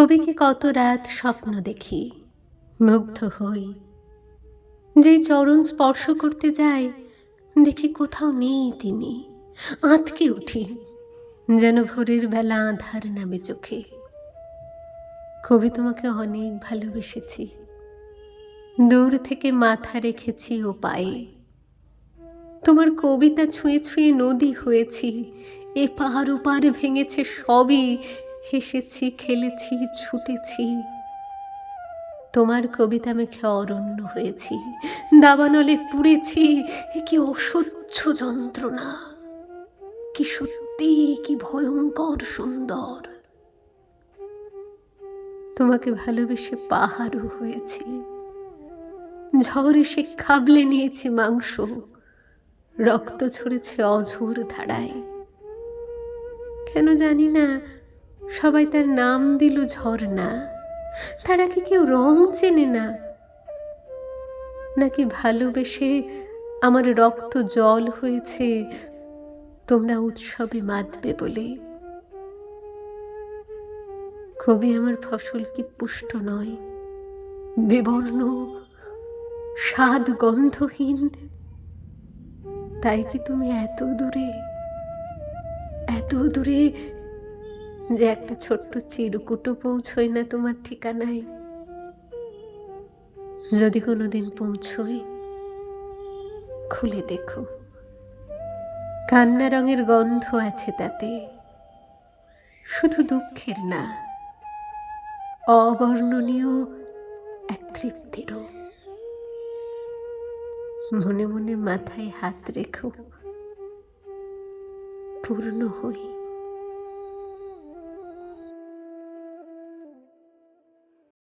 কবিকে কত রাত স্বপ্ন দেখি, মুগ্ধ হই। যেই চরণ স্পর্শ করতে যাই দেখি কোথাও নেই তিনি। আঁতকে উঠি, যেন ভোরের বেলা আধার নামে চোখে। কবি তোমাকে অনেক ভালোবেসেছি। দূর থেকে মাথা রেখেছি ও পায়ে। তোমার কবিতা ছুঁয়ে ছুঁয়ে নদী হয়েছি, এ পার ওপার ভেঙেছে সবই হেসেছি, খেলেছি, ছুটেছি। তোমার কবিতা মেখে অরণ্য হয়েছি, দাবানলে পুড়েছি কি অসহ্য যন্ত্রণা। কি সত্যি, কি ভয়ঙ্কর সুন্দর। তোমাকে ভালোবেসে পাহাড়ও হয়েছি। ঝড় এসে খাবলে নিয়েছি মাংস, রক্ত ঝরেছে অঝোর ধারায়। কেন জানি না সবাই তার নাম দিল ঝর্ণা। তারা কি কেউ রং চেনে না। নাকি ভালোবেসে আমার রক্ত জল হয়েছে, তোমরা উৎসবে মাতবে বলে। কবি আমার ফসল কি পুষ্ট নয়, বিবর্ণ স্বাদ গন্ধহীন তাই কি তুমি এত দূরে এত দূরে যে একটা ছোট্ট চিরকুটো পৌঁছই না তোমার ঠিকানায়। যদি কোনোদিন পৌঁছই, খুলে দেখো। কান্না রঙের গন্ধ আছে তাতে। শুধু দুঃখের না, অবর্ণনীয় এক তৃপ্তিরও। মনে মনে মাথায় হাত রেখো, পূর্ণ হই।